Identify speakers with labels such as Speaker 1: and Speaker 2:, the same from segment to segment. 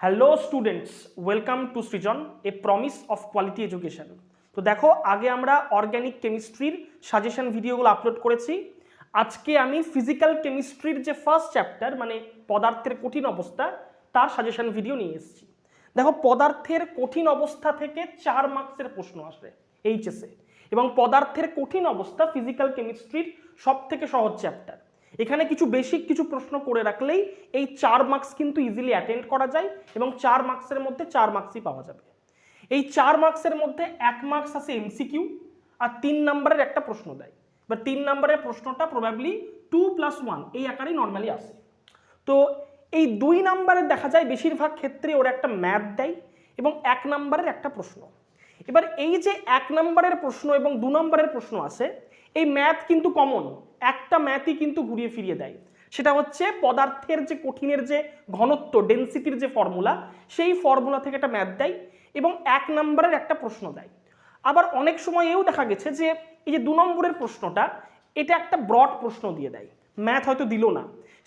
Speaker 1: Hello students welcome to Srijan a promise of quality education তো দেখো, আগে আমরা অর্গ্যানিক কেমিস্ট্রির সাজেশন ভিডিওগুলো আপলোড করেছি। আজকে আমি ফিজিক্যাল কেমিস্ট্রির যে ফার্স্ট চ্যাপ্টার মানে পদার্থের কঠিন অবস্থা, তার সাজেশন ভিডিও নিয়ে এসেছি। দেখো, পদার্থের কঠিন অবস্থা থেকে চার মার্কসের প্রশ্ন আসে এইচএসে এবং পদার্থের কঠিন অবস্থা ফিজিক্যাল কেমিস্ট্রির সব থেকে সহজ চ্যাপ্টার এখানে কিছু বেসিক কিছু প্রশ্ন করে রাখলেই এই চার মার্কস কিন্তু ইজিলি অ্যাটেন্ড করা যায় এবং চার মার্কসের মধ্যে চার মার্কসই পাওয়া যাবে। এই চার মার্কসের মধ্যে এক মার্কস আছে এমসিকিউ আর তিন নম্বরের একটা প্রশ্ন দেয়। বা তিন নম্বরের প্রশ্নটা প্রবাবলি টু প্লাস ওয়ান এই আকারেই নর্মালি আসে। তো এই দুই নাম্বারের দেখা যায় বেশিরভাগ ক্ষেত্রে ওরা একটা ম্যাথ দেয় এবং এক নম্বরের একটা প্রশ্ন। এবার এই যে এক নম্বরের প্রশ্ন এবং দু নম্বরের প্রশ্ন আছে এই ম্যাথ কিন্তু কমন একটা ম্যাথই কিন্তু ঘুরিয়ে ফিরিয়ে দেয়। সেটা হচ্ছে পদার্থের যে কঠিনের যে ঘনত্ব ডেন্সিটির যে ফর্মুলা সেই ফর্মুলা থেকে একটা ম্যাথ দেয় এবং এক নম্বরের একটা প্রশ্ন দেয়। আবার অনেক সময় এও দেখা গেছে যে এই যে দু নম্বরের প্রশ্নটা, এটা একটা ব্রড প্রশ্ন দিয়ে দেয়। ম্যাথ হয়তো দিল না।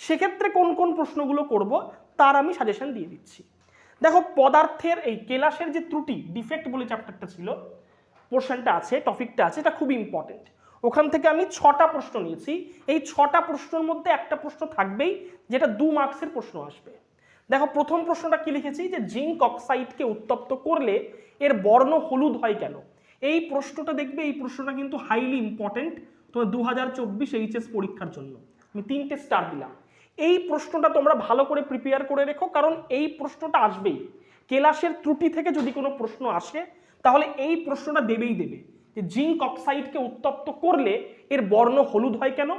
Speaker 1: সেক্ষেত্রে কোন কোন প্রশ্নগুলো করব, তার আমি সাজেশন দিয়ে দিচ্ছি। দেখো, পদার্থের এই কেলাসের যে ত্রুটি ডিফেক্ট বলে চ্যাপ্টারটা ছিল পোর্শনটা আছে টপিকটা আছে, এটা খুব ইম্পর্টেন্ট ওখান থেকে আমি ছটা প্রশ্ন নিয়েছি। এই ছটা প্রশ্নের মধ্যে একটা প্রশ্ন থাকবেই, যেটা দু মার্কসের প্রশ্ন আসবে। দেখো, প্রথম প্রশ্নটা কি লিখেছি? যে জিঙ্ক অক্সাইডকে উত্তপ্ত করলে এর বর্ণ হলুদ হয় কেন? এই প্রশ্নটা দেখবে, এই প্রশ্নটা কিন্তু হাইলি ইম্পর্টেন্ট তোমার দু হাজার চব্বিশ এইচএস পরীক্ষার জন্য। আমি তিনটে স্টার দিলাম। এই প্রশ্নটা তোমরা ভালো করে প্রিপেয়ার করে রেখো, কারণ এই প্রশ্নটা আসবেই। কেলাসের ত্রুটি থেকে যদি কোনো প্রশ্ন আসে, তাহলে এই প্রশ্নটা দেবেই দেবে। যে জিঙ্ক অক্সাইডকে উত্তপ্ত করলে এর বর্ণ হলুদ হয় কেন?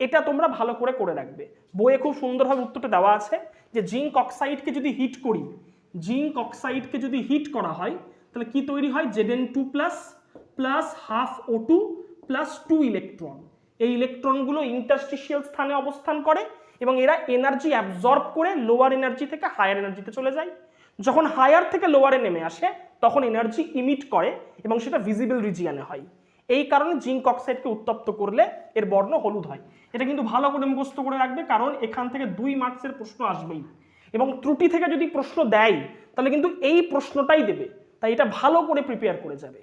Speaker 1: এটা তোমরা ভালো করে করে রাখবে। বইয়ে খুব সুন্দরভাবে উত্তরটা দেওয়া আছে যে জিঙ্ক অক্সাইডকে যদি হিট করি, জিঙ্ক অক্সাইডকে যদি হিট করা হয়, তাহলে কি তৈরি হয়? Z N two plus plus half O two plus two electron এই ইলেকট্রনগুলো ইন্টারস্টিশিয়াল স্থানে অবস্থান করে এবং এরা এনার্জি অ্যাবজর্ব করে লোয়ার এনার্জি থেকে হায়ার এনার্জিতে চলে যায়। যখন হায়ার থেকে লোয়ারে নেমে আসে, তখন এনার্জি ইমিট করে এবং সেটা ভিজিবল রিজিয়ানে হয়। এই কারণে জিঙ্ক অক্সাইডকে উত্তপ্ত করলে এর বর্ণ হলুদ হয়। এটা কিন্তু ভালো করে মুখস্থ করে রাখবে, কারণ এখান থেকে দুই মার্কসের প্রশ্ন আসবেই। এবং ত্রুটি থেকে যদি প্রশ্ন দেয়, তাহলে কিন্তু এই প্রশ্নটাই দেবে। তাই এটা ভালো করে প্রিপেয়ার করে যাবে।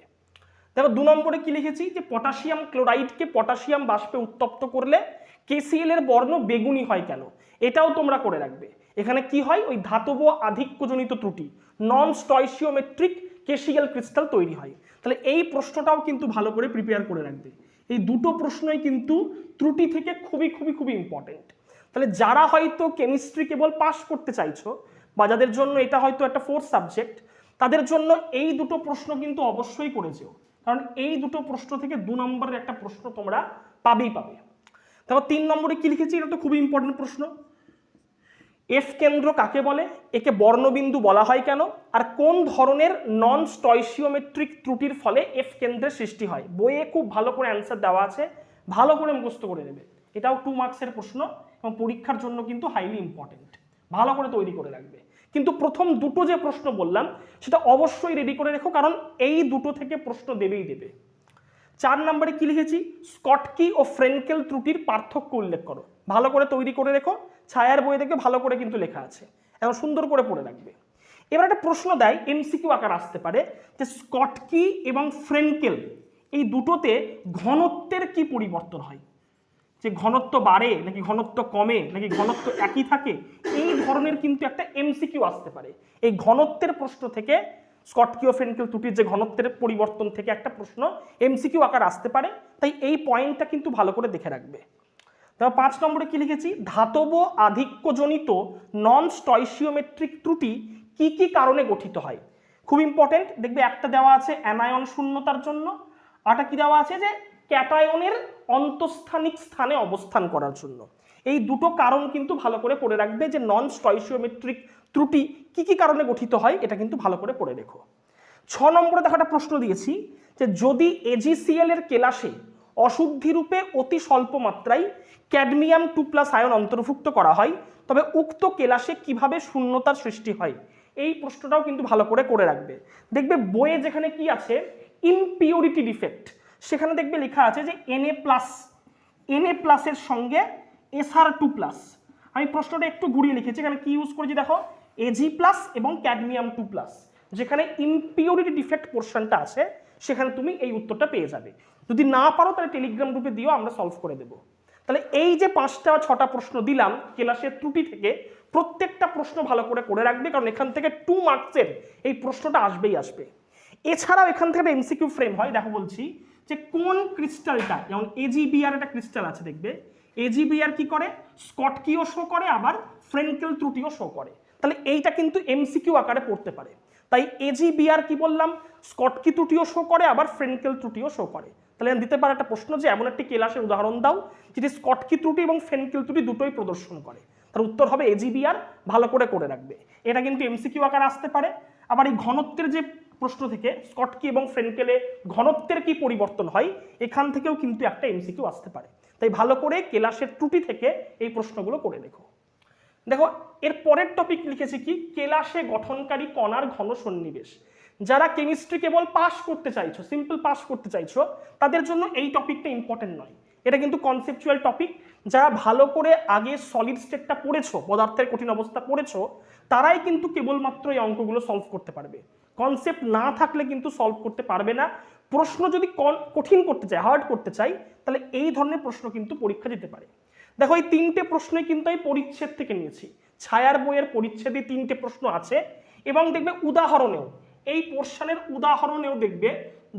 Speaker 1: দেখো, দু নম্বরে কি লিখেছি? যে পটাশিয়াম ক্লোরাইডকে পটাশিয়াম বাষ্পে উত্তপ্ত করলে কেসিএল এর বর্ণ বেগুনি হয় কেন? এটাও তোমরা করে রাখবে। এখানে কি হয়? ওই ধাতব আধিক্যজনিত ত্রুটি নন স্টয়সিওমেট্রিক কেশিয়াল ক্রিস্টাল তৈরি হয়। তাহলে এই প্রশ্নটাও কিন্তু ভালো করে প্রিপেয়ার করে রাখবে। এই দুটো প্রশ্নই কিন্তু ত্রুটি থেকে খুবই খুবই খুবই ইম্পর্টেন্ট তাহলে যারা হয়তো কেমিস্ট্রি কেবল পাস করতে চাইছো বা যাদের জন্য এটা হয়তো একটা ফোর্থ সাবজেক্ট তাদের জন্য এই দুটো প্রশ্ন কিন্তু অবশ্যই করেছেও কারণ এই দুটো প্রশ্ন থেকে দু নম্বরের একটা প্রশ্ন তোমরা পাবেই পাবে। তারপর তিন নম্বরে কি লিখেছি? এটা তো খুবই ইম্পর্টেন্ট প্রশ্ন। এফ কেন্দ্র কাকে বলে? একে বর্ণবিন্দু বলা হয় কেন? আর কোন ধরনের নন স্টয়সিওমেট্রিক ত্রুটির ফলে এফ কেন্দ্রের সৃষ্টি হয়? বইয়ে খুব ভালো করে অ্যান্সার দেওয়া আছে। ভালো করে মুখস্থ করে নেবে। এটাও টু মার্কসের প্রশ্ন এবং পরীক্ষার জন্য কিন্তু হাইলি ইম্পর্টেন্ট ভালো করে তৈরি করে রাখবে। কিন্তু প্রথম দুটো যে প্রশ্ন বললাম, সেটা অবশ্যই রেডি করে রেখো, কারণ এই দুটো থেকে প্রশ্ন দেবেই দেবে। চার নম্বরে কি লিখেছি? স্কটকি ও ফ্রেনকেল ত্রুটির পার্থক্য উল্লেখ করো। ভালো করে তৈরি করে রেখো। ছায়ার বই দেখবে ভালো করে কিন্তু লেখা আছে। এখন সুন্দর করে পড়ে রাখবে। এবার একটা প্রশ্ন দেয় এমসিকিউ আকার আসতে পারে, যে স্কটকি এবং ফ্রেঙ্কেল, এই দুটোতে ঘনত্বের কি পরিবর্তন হয়? যে ঘনত্ব বাড়ে, নাকি ঘনত্ব কমে, নাকি ঘনত্ব একই থাকে, এই ধরনের কিন্তু একটা এমসিকিউ আসতে পারে। এই ঘনত্বের প্রশ্ন থেকে স্কটকিও ফ্রেনকেল ত্রুটির যে ঘনত্বের পরিবর্তন থেকে একটা প্রশ্ন এমসিকিউ আকার আসতে পারে, তাই এই পয়েন্টটা কিন্তু ভালো করে দেখে রাখবে। তারপর পাঁচ নম্বরে কি লিখেছি? ধাতব আধিক্যজনিত নন স্টয়সিওমেট্রিক ত্রুটি কি কি কারণে গঠিত হয়? খুব ইম্পর্টেন্ট দেখবে একটা দেওয়া আছে অ্যানায়ন শূন্যতার জন্য আরটা কি দেওয়া আছে যে ক্যাটায়নের অন্তঃস্থানিক স্থানে অবস্থান করার জন্য। এই দুটো কারণ কিন্তু ভালো করে পড়ে রাখবে যে নন স্টয়সিওমেট্রিক ত্রুটি কি কি কারণে গঠিত হয়, এটা কিন্তু ভালো করে পড়ে রেখো। ছ নম্বরে দেখো একটা প্রশ্ন দিয়েছি যে যদি এজিসিএল এর কেলাসে অশুদ্ধি রূপে অতি স্বল্প মাত্রায় ক্যাডমিয়াম টু প্লাস আয়ন অন্তর্ভুক্ত করা হয়। তবে উক্ত কেলাসে কীভাবে শূন্যতার সৃষ্টি হয়? এই প্রশ্নটাও কিন্তু ভালো করে করে রাখবে। দেখবে বইয়ে যেখানে কি আছে ইমপিউরিটি ডিফেক্ট সেখানে দেখবে লেখা আছে যে এনএ প্লাস এনএ প্লাসের সঙ্গে এসআর টু প্লাস আমি প্রশ্নটা একটু ঘুরিয়ে লিখেছি, এখানে কি ইউজ করেছি দেখো? এজি প্লাস এবং ক্যাডমিয়াম টু প্লাস যেখানে ইম্পিউরিটি ডিফেক্ট পোর্শনটা আছে, সেখানে তুমি এই উত্তরটা পেয়ে যাবে। যদি না পারো তাহলে টেলিগ্রাম গ্রুপে দিও আমরা সলভ করে দেবো। তাহলে এই যে পাঁচটা, ছটা প্রশ্ন দিলাম, ক্লাসের ত্রুটি থেকে প্রত্যেকটা প্রশ্ন ভালো করে করে রাখবে, কারণ এখান থেকে টু মার্কসের এই প্রশ্নটা আসবেই আসবে। এছাড়াও এখান থেকে এমসিকিউ ফ্রেম হয়, দেখো বলছি, যে কোন ক্রিস্টালটা যেমন এজিবিআর একটা ক্রিস্টাল আছে, দেখবে? এজিবিআর কি করে? স্কটকিও শো করে, আবার ফ্রেন্কেল ত্রুটিও শো করে। তাহলে এইটা কিন্তু এমসিকিউ আকারে পড়তে পারে। তাই এজিবিআর কি বললাম? স্কটকি ত্রুটিও শো করে, আবার ফ্রেন্কেল ত্রুটিও শো করে। তাহলে দিতে পারে একটা প্রশ্ন যে এমন একটি কেলাসের উদাহরণ দাও, যেটি স্কটকি ত্রুটি এবং ফেনকেল ত্রুটি দুটোই প্রদর্শন করে। তার উত্তর হবে এজিবিআর ভালো করে করে রাখবে। এটা কিন্তু এমসিকিউ আকারে আসতে পারে। আবার এই ঘনত্বের যে প্রশ্ন থেকে স্কটকি এবং ফ্রেনকেলে ঘনত্বের কি পরিবর্তন হয়, এখান থেকেও কিন্তু একটা এমসিকিউ আসতে পারে। তাই ভালো করে কেলাসের ত্রুটি থেকে এই প্রশ্নগুলো করে দেখো। দেখো, এর পরের টপিক লিখেছি কি? কেলাসে গঠনকারী কণার ঘন সন্নিবেশ। যারা কেমিস্ট্রি কেবল পাস করতে চাইছো সিম্পল পাস করতে চাইছো, তাদের জন্য এই টপিকটা ইম্পর্টেন্ট নয়। এটা কিন্তু কনসেপচুয়াল টপিক যারা ভালো করে আগে সলিড স্টেটটা পড়েছো, পদার্থের কঠিন অবস্থা পড়েছো, তারাই কিন্তু কেবলমাত্র এই অঙ্কগুলো সলভ করতে পারবে। কনসেপ্ট না থাকলে কিন্তু সলভ করতে পারবে না। প্রশ্ন যদি কঠিন করতে চাই হার্ড করতে চাই তাহলে এই ধরনের প্রশ্ন কিন্তু পরীক্ষা দিতে পারে। দেখো, এই তিনটে প্রশ্নই কিন্তু আমি পরিচ্ছেদ থেকে নিয়েছি। ছায়ার বইয়ের পরিচ্ছেদে তিনটে প্রশ্ন আছে, এবং দেখবে উদাহরণেও এই পোর্শনের উদাহরণেও দেখবে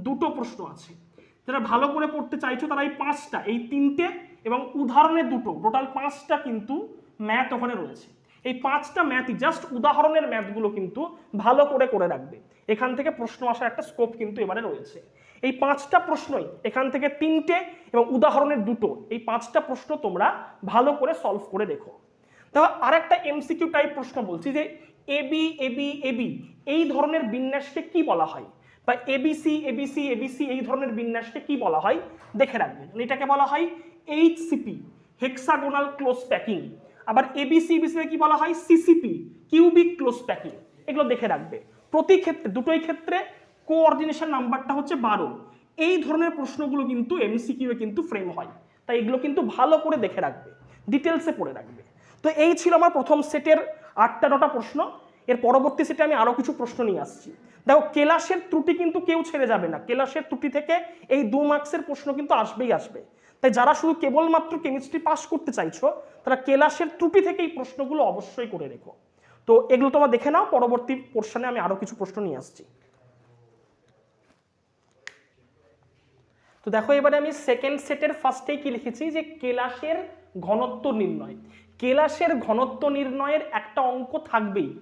Speaker 1: দুটো প্রশ্ন আছে। যারা ভালো করে পড়তে চাইছো, তারা এই পাঁচটা, এই তিনটে এবং উদাহরণের দুটো টোটাল পাঁচটা কিন্তু ম্যাথ ওখানে রয়েছে। এই পাঁচটা ম্যাথই জাস্ট উদাহরণের ম্যাথগুলো কিন্তু ভালো করে করে রাখবে। এখান থেকে প্রশ্ন আসার একটা স্কোপ কিন্তু এবারে রয়েছে। এই পাঁচটা প্রশ্নই এখান থেকে তিনটে এবং উদাহরণের দুটো, এই পাঁচটা প্রশ্ন তোমরা ভালো করে সলভ করে দেখো। দেখো আরেকটা এমসিকিউ টাইপ প্রশ্ন বলছি যে এবি এবি এবি এই ধরনের বিন্যাসকে কি বলা হয়? বা এবিসি এবিসি এবিসি এই ধরনের বিন্যাসকে কি বলা হয়? দেখে রাখবেন, এটাকে বলা হয় এইচসিপি হেক্সাগোনাল ক্লোজ প্যাকিং আবার এবিসি এবিসি কি বলা হয়? সিসিপি কিউবিক ক্লোজ প্যাকিং এগুলো দেখে রাখবে। প্রতি ক্ষেত্রে, দুটোই ক্ষেত্রে কোঅর্ডিনেশন নাম্বারটা হচ্ছে বারো। এই ধরনের প্রশ্নগুলো কিন্তু এমসিকিউ এ কিন্তু ফ্রেম হয়। তাই এগুলো কিন্তু ভালো করে দেখে রাখবে। ডিটেলসে পড়ে রাখবে। তো এই ছিল আমার প্রথম সেটের আটটা নটা প্রশ্ন। এর পরবর্তী সেটে আমি আরও কিছু প্রশ্ন নিয়ে আসছি। দেখো, কেলাসের ত্রুটি কিন্তু কেউ ছেড়ে যাবে না। কেলাসের ত্রুটি থেকে এই দু মার্কসের প্রশ্ন কিন্তু আসবেই আসবে। তাই যারা শুধু কেবলমাত্র কেমিস্ট্রি পাস করতে চাইছো, তারা কেলাসের ত্রুটি থেকে এই প্রশ্নগুলো অবশ্যই করে রেখো। তো এগুলো তোমরা দেখে নাও, পরবর্তী পোর্শনে আমি আরও কিছু প্রশ্ন নিয়ে আসছি। তো দেখো, এবারে আমি সেকেন্ড সেটের ফার্স্টেই কি লিখেছি? যে কেলাসের ঘনত্ব নির্ণয়। কেলাসের ঘনত্ব নির্ণয়ের একটা অঙ্ক থাকবেই।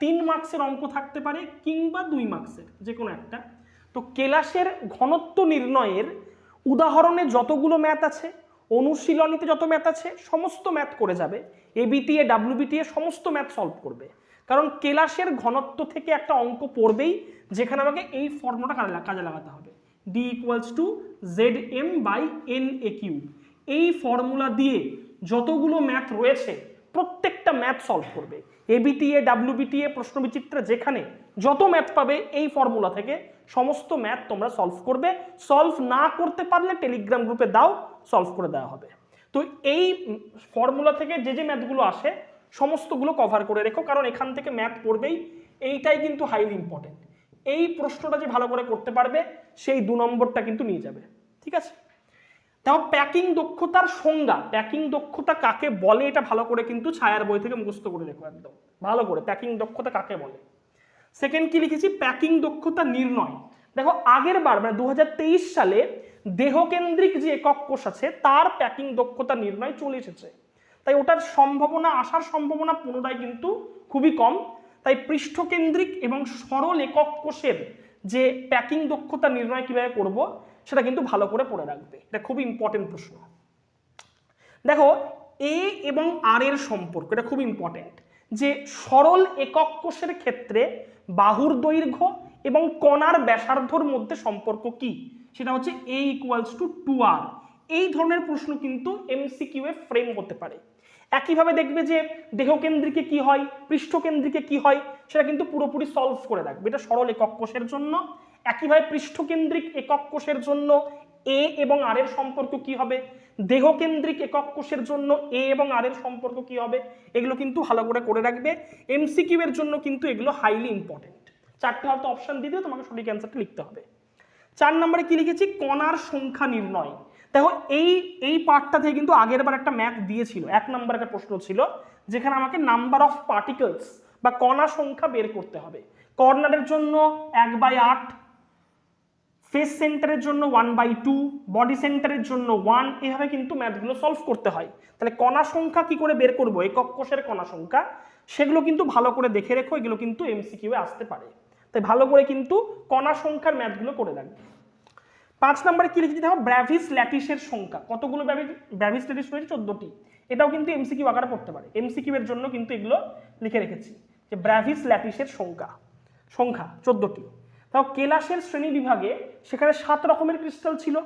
Speaker 1: তিন মার্কসের অঙ্ক থাকতে পারে কিংবা দুই মার্কসের যে কোনো একটা। তো কেলাসের ঘনত্ব নির্ণয়ের উদাহরণে যতগুলো ম্যাথ আছে, অনুশীলনীতে যত ম্যাথ আছে, সমস্ত ম্যাথ করে যাবে। এবিটিএ ডাব্লিউবিটিএ সমস্ত ম্যাথ সলভ করবে। কারণ কেলাসের ঘনত্ব থেকে একটা অঙ্ক পড়বেই, যেখানে আমাকে এই লাগা- কাজে লাগাতে হবে। D equals to Z M by N A Q এই ফর্মুলা দিয়ে যতগুলো ম্যাথ রয়েছে, প্রত্যেকটা ম্যাথ সলভ করবে। এবিটিএ ডাব্লিউবিটিএ প্রশ্ন বিচিত্রা যেখানে যত ম্যাথ পাবে, এই ফর্মুলা থেকে সমস্ত ম্যাথ তোমরা সলভ করবে। সলভ না করতে পারলে টেলিগ্রাম গ্রুপে দাও সলভ করে দেওয়া হবে। তো এই ফর্মুলা থেকে যে যে ম্যাথগুলো আসে, সমস্তগুলো কভার করে রেখো, কারণ এখান থেকে ম্যাথ পড়বেই। এইটাই কিন্তু হাইলি ইম্পর্টেন্ট এই প্রশ্নটা যে ভালো করে করতে পারবে, সেই দু নম্বরটা কিন্তু নিয়ে যাবে। ঠিক আছে? দেখো প্যাকিং দক্ষতার সংজ্ঞা। প্যাকিং দক্ষতা কাকে বলে এটা ভালো করে কিন্তু ছায়ার বই থেকে মুখস্থ করে রেখো একদম। ভালো করে প্যাকিং দক্ষতা কাকে বলে? সেকেন্ড কি লিখেছি? প্যাকিং দক্ষতা নির্ণয়। দেখো আগের বার মানে দু হাজার তেইশ সালে দেহকেন্দ্রিক যে একক কোষ আছে, তার প্যাকিং দক্ষতা নির্ণয় চলে এসেছে। তাই ওটার সম্ভাবনা, আসার সম্ভাবনা পুনরায় কিন্তু খুবই কম। তাই পৃষ্ঠকেন্দ্রিক এবং সরল একক কোষের যে প্যাকিং দক্ষতা নির্ণয় কীভাবে করব সেটা কিন্তু ভালো করে পড়ে রাখবে। এটা খুব ইম্পর্টেন্ট প্রশ্ন। দেখো এ এবং আর এর সম্পর্ক, এটা খুব ইম্পর্টেন্ট যে সরল একক কোষের ক্ষেত্রে বাহুর দৈর্ঘ্য এবং কণার ব্যাসার্ধর মধ্যে সম্পর্ক কি? সেটা হচ্ছে A equals to two R এই ধরনের প্রশ্ন কিন্তু এমসিকিউ এ ফ্রেম হতে পারে। একইভাবে দেখবে যে দেহকেন্দ্রিকে কি হয়, পৃষ্ঠকেন্দ্রিকে কি হয়, সেটা কিন্তু পুরোপুরি সলভ করে রাখবে। এটা সরল একক কোষের জন্য। একইভাবে পৃষ্ঠকেন্দ্রিক একক কোষের জন্য এ এবং আর এর সম্পর্ক কি হবে? দেহকেন্দ্রিক একক কোষের জন্য এ এবং আর এর সম্পর্ক কি হবে? এগুলো কিন্তু ভালো করে করে রাখবে। এমসিকিউ এর জন্য কিন্তু এগুলো হাইলি ইম্পর্টেন্ট চারটে হয়তো অপশন দিয়ে তোমাকে সঠিক অ্যান্সারটা লিখতে হবে। চার নম্বরে কি লিখেছি? কণার সংখ্যা নির্ণয়। দেখো, এই এই পার্টটা থেকে কিন্তু আগের বার একটা ম্যাথ দিয়েছিল। এক নম্বর একটা প্রশ্ন ছিল, যেখানে আমাকে নাম্বার অফ পার্টিকলস বা কণা সংখ্যা বের করতে হবে। কর্নারের জন্য এক বাই আট ফেস সেন্টারের জন্য ওয়ান বাই টু বডি সেন্টারের জন্য ওয়ান এভাবে কিন্তু ম্যাথগুলো সলভ করতে হয়। তাহলে কণা সংখ্যা কি করে বের করব? একক কোষের কণা সংখ্যা। সেগুলো কিন্তু ভালো করে দেখে রেখো, এগুলো কিন্তু এমসিকিউ এ আসতে পারে। তাই ভালো করে কিন্তু কণা সংখ্যার ম্যাথগুলো করে রাখবে পাঁচ নম্বরে কি লিখেছি দেখো ব্র্যাভিস ল্যাটিসের সংখ্যা। কতগুলো ব্র্যাভিস ল্যাটিস রয়েছে? চোদ্দটি। এটাও কিন্তু এমসিকিউ আকারে পড়তে পারে। এমসিকিউ এর জন্য কিন্তু এগুলো লিখে রেখেছি যে ব্র্যাভিস ল্যাটিসের সংখ্যা। সংখ্যা, চোদ্দটি। তাও কেলাসের শ্রেণি বিভাগে সেখানে সাত রকমের ক্রিস্টাল ছিল।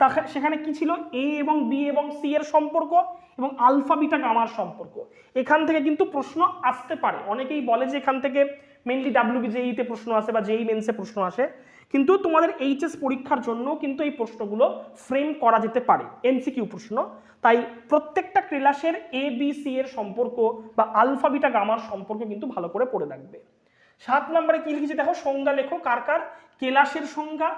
Speaker 1: তা সেখানে কি ছিল? এ এবং বি এবং সি এর সম্পর্ক এবং আলফা, বিটা, গামার সম্পর্ক। এখান থেকে কিন্তু প্রশ্ন আসতে পারে। অনেকেই বলে যে এখান থেকে মেনলি ডাব্লিউবিজেইতে প্রশ্ন আসে বা জেই মেন্সে প্রশ্ন আসে। কিন্তু তোমাদের এইচএস পরীক্ষার জন্য কিন্তু এই প্রশ্নগুলো ফ্রেম করা যেতে পারে। এমসিকিউ প্রশ্ন। তাই প্রত্যেকটা ক্রেলাসের এ বি সি এর সম্পর্ক বা আলফা, বিটা, গামার সম্পর্ক কিন্তু ভালো করে পড়ে রাখবে সাত নম্বরে কি লিখেছি দেখো, সংজ্ঞা লেখো, কার কার? কেলাসের সংজ্ঞা,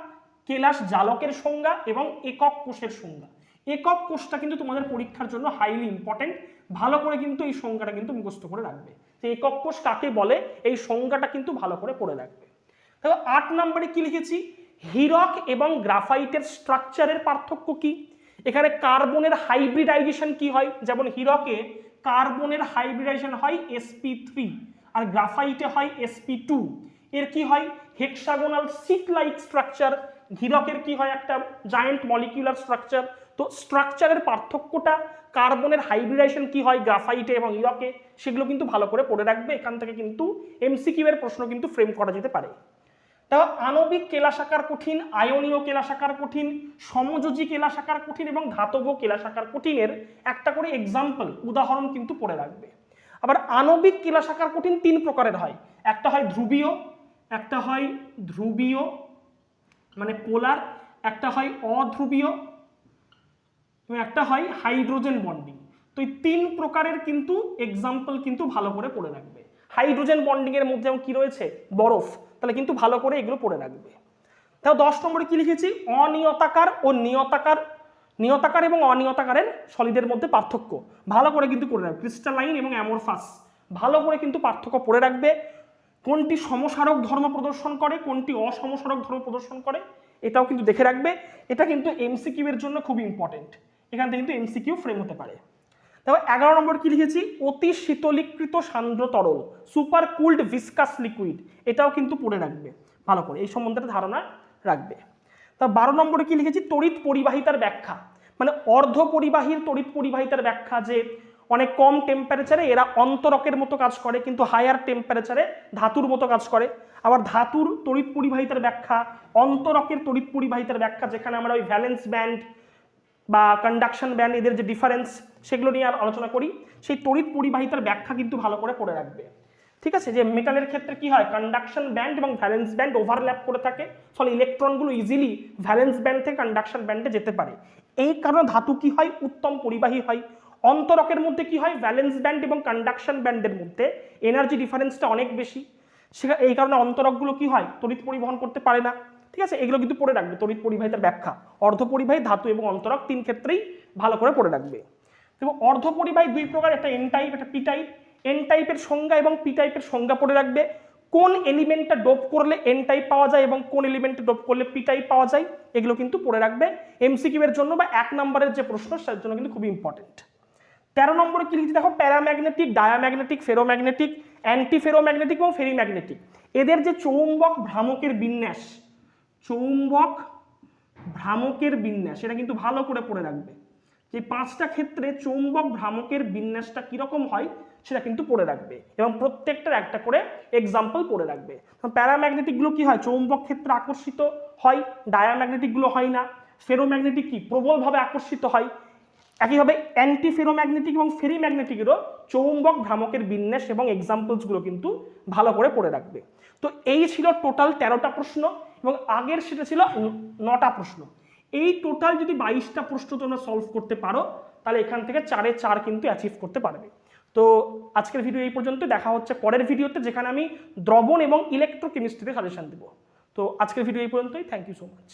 Speaker 1: কেলাস জালকের সংজ্ঞা এবং একক কোষের সংজ্ঞা। একক কোষটা কিন্তু তোমাদের পরীক্ষার জন্য হাইলি ইম্পর্টেন্ট ভালো করে কিন্তু এই সংজ্ঞাটা কিন্তু মুখস্থ করে রাখবে। যে একক কোষ কাকে বলে? এই সংজ্ঞাটা কিন্তু ভালো করে পড়ে রাখবে। দেখো, আট নম্বরে কি লিখেছি? হিরক এবং গ্রাফাইটের স্ট্রাকচারের পার্থক্য কি? এখানে কার্বনের হাইব্রিডাইজেশন কি হয়? যেমন হিরকে কার্বনের হাইব্রিডাইজেশন হয় এসপি থ্রি আর গ্রাফাইটে হয় এসপি টু এর কি হয়? হেক্সাগোনাল সিট লাইক স্ট্রাকচার হিরকের কি হয়? একটা জায়েন্ট মলিকিউলার স্ট্রাকচার তো স্ট্রাকচারের পার্থক্যটা কার্বনের হাইব্রিডাইজেশন কি হয়? গ্রাফাইটে এবং হিরকে সেগুলো কিন্তু ভালো করে পড়ে রাখবে। এখান থেকে কিন্তু এমসিকিউ প্রশ্ন কিন্তু ফ্রেম করা যেতে পারে। তা আণবিক কেলাসাকার কঠিন, আয়নীয় কেলাসাকার কঠিন, সমযোজী কেলাসাকার কঠিন এবং ধাতব কেলাসাকার কঠিনের একটা করে এক্সাম্পল উদাহরণ কিন্তু পড়ে রাখবে। আবার আণবিক কেলাসাকার কঠিন তিন প্রকারের হয়। একটা হয় ধ্রুবীয়, একটা হয় ধ্রুবীয় মানে পোলার, একটা হয় অধ্রুবীয় একটা হয় হাইড্রোজেন বন্ডিং। তো এই তিন প্রকারের কিন্তু এক্সাম্পল কিন্তু ভালো করে পড়ে রাখবে। হাইড্রোজেন বন্ডিং এর মধ্যে যেমন কি রয়েছে? বরফ। তাহলে কিন্তু ভালো করে এগুলো পড়ে রাখবে। তাও দশ নম্বরে কি লিখেছি? অনিয়তাকার ও নিয়তাকার নিয়তাকার এবং অনিয়তাকারের সলিডের মধ্যে পার্থক্য। ভালো করে কিন্তু পড়ে রাখবে। ক্রিস্টালাইন এবং অ্যামোরফাস। ভালো করে কিন্তু পার্থক্য পড়ে রাখবে। কোনটি সমসারক ধর্ম প্রদর্শন করে, কোনটি অসমসারক ধর্ম প্রদর্শন করে, এটাও কিন্তু দেখে রাখবে। এটা কিন্তু এমসিকিউ এর জন্য খুব ইম্পর্টেন্ট এখান থেকে কিন্তু এমসিকিউ ফ্রেম হতে পারে। তারপর এগারো নম্বর কি লিখেছি? অতি শীতলীকৃত সান্দ্র তরল সুপার কুলড ভিসকাস লিকুইড এটাও কিন্তু পড়ে রাখবে। ভালো করে। এই সম্বন্ধে ধারণা রাখবে। তা বারো নম্বরে কি লিখেছি? তড়িৎ পরিবাহিতার ব্যাখ্যা। মানে অর্ধ পরিবাহীর তড়িৎ পরিবাহিতার ব্যাখ্যা যে অনেক কম টেম্পারেচারে এরা অন্তরকের মতো কাজ করে, কিন্তু হায়ার টেম্পারেচারে ধাতুর মতো কাজ করে। আবার ধাতুর তড়িৎ পরিবাহিতার ব্যাখ্যা, অন্তরকের তড়িৎ পরিবাহিতার ব্যাখ্যা, যেখানে আমরা ওই ভ্যালেন্স ব্যান্ড বা কন্ডাকশন ব্যান্ড এদের যে ডিফারেন্স সেগুলো নিয়ে আর আলোচনা করি। সেই তড়িৎ পরিবাহিতার ব্যাখ্যা কিন্তু ভালো করে পড়ে রাখবে। ঠিক আছে? যে মেটালের ক্ষেত্রে কি হয়? কন্ডাকশন ব্যান্ড এবং ভ্যালেন্স ব্যান্ড ওভারল্যাপ করে থাকে, ফলে ইলেকট্রনগুলো ইজিলি ভ্যালেন্স ব্যান্ড থেকে কন্ডাকশন ব্যান্ডে যেতে পারে। এই কারণে ধাতু কি হয়? উত্তম পরিবাহী হয়। অন্তরকের মধ্যে কি হয়? ভ্যালেন্স ব্যান্ড এবং কন্ডাকশন ব্যান্ডের মধ্যে এনার্জি ডিফারেন্সটা অনেক বেশি। সেটা এই কারণে অন্তরকগুলো কি হয়? তড়িৎ পরিবহন করতে পারে না। ঠিক আছে? এগুলো কিন্তু পড়ে রাখবে। তড়িৎ পরিবাহিতার ব্যাখ্যা। অর্ধ পরিবাহী, ধাতু এবং অন্তরক তিন ক্ষেত্রেই ভালো করে পড়ে রাখবে। এবং অর্ধ পরিবাহী দুই প্রকার, একটা এন টাইপ একটা পি টাইপ এন টাইপের সংজ্ঞা এবং পি টাইপের সংজ্ঞা পড়ে রাখবে। কোন এলিমেন্টটা ডোপ করলে এন টাইপ পাওয়া যায় এবং কোন এলিমেন্টটা ডোপ করলে পি টাইপ পাওয়া যায়, এগুলো কিন্তু পড়ে রাখবে এমসিকিউ এর জন্য বা এক নম্বরের যে প্রশ্ন, সেটার জন্য কিন্তু খুবই ইম্পর্টেন্ট তেরো নম্বরে কি লিখছি দেখো? Paramagnetic, diamagnetic, ferromagnetic anti ferromagnetic এবং ফেরিম্যাগনেটিক। এদের যে চৌম্বক ভ্রামকের বিন্যাস, চৌম্বক ভ্রামকের বিন্যাস, এটা কিন্তু ভালো করে পড়ে রাখবে। যে পাঁচটা ক্ষেত্রে চৌম্বক ভ্রামকের বিন্যাসটা কীরকম হয় সেটা কিন্তু পড়ে রাখবে এবং প্রত্যেকটার একটা করে এক্সাম্পল পড়ে রাখবে। প্যারাম্যাগনেটিকগুলো কি হয়? চৌম্বক ক্ষেত্রে আকর্ষিত হয় ডায়াম্যাগনেটিকগুলো হয় না। ফেরোম্যাগনেটিক কি? প্রবলভাবে আকর্ষিত হয়। একইভাবে অ্যান্টি ফেরোম্যাগনেটিক এবং ফেরিম্যাগনেটিকেরও চৌম্বক ভ্রামকের বিন্যাস এবং এক্সাম্পলসগুলো কিন্তু ভালো করে পড়ে রাখবে। তো এই ছিল টোটাল তেরোটা প্রশ্ন এবং আগের সেটা ছিল নটা প্রশ্ন। এই টোটাল যদি বাইশটা প্রশ্ন তোমরা সলভ করতে পারো, তাহলে এখান থেকে চারে চার কিন্তু অ্যাচিভ করতে পারবে। তো আজকের ভিডিও এই পর্যন্ত দেখা হচ্ছে পরের ভিডিওতে যেখানে আমি দ্রবণ এবং ইলেকট্রোকেমিস্ট্রিতে সাজেশন দেবো। তো আজকের ভিডিও এই পর্যন্তই। Thank you so much